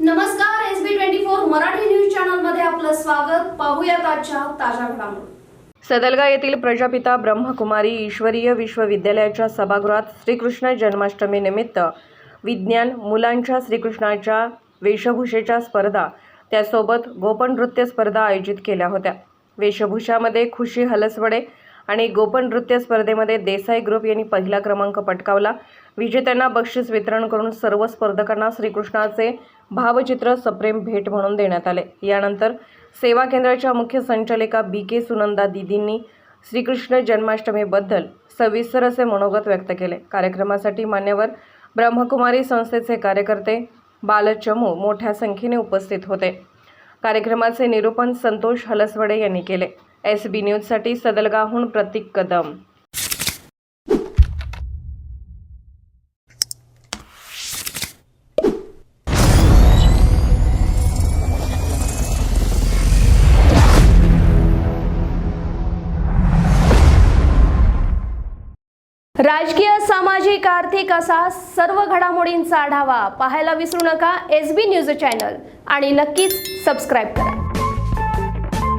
नमस्कार S B twenty four Marathi news चॅनलमध्ये आपलं स्वागत. पाहूया आजच्या ताज्या घडामोडी. सदलगा येथील प्रजापिता ब्रह्मकुमारी ईश्वरीय विश्वविद्यालयाच्या सभागृहात श्रीकृष्ण जन्माष्टमीनिमित्त विज्ञान मुलांच्या श्रीकृष्णाच्या वेशभूषेच्या स्पर्धा त्यासोबत गोपन नृत्य स्पर्धा आयोजित केल्या होत्या. वेशभूषामध्ये खुशी हलसवडे आणि गोपन नृत्य स्पर्धेमध्ये देसाई ग्रुप यांनी पहिला क्रमांक पटकावला. विजेत्यांना बक्षीस वितरण करून सर्व स्पर्धकांना श्रीकृष्णाचे भावचित्र सप्रेम भेट म्हणून देण्यात आले. यानंतर सेवा केंद्राच्या मुख्य संचालिका बी के सुनंदा दिदींनी श्रीकृष्ण जन्माष्टमीबद्दल सविस्तर असे मनोगत व्यक्त केले. कार्यक्रमासाठी मान्यवर ब्रह्मकुमारी संस्थेचे कार्यकर्ते बालचमू मोठ्या संख्येने उपस्थित होते. कार्यक्रमाचे निरूपण संतोष हलसवडे यांनी केले. एस बी न्यूजसाठी सदलगाहून प्रतीक कदम. राजकीय सामाजिक आर्थिक असा सर्व घडामोडींचा आढावा पाहायला विसरू नका एस बी न्यूज चॅनल आणि नक्कीच सबस्क्राईब करा.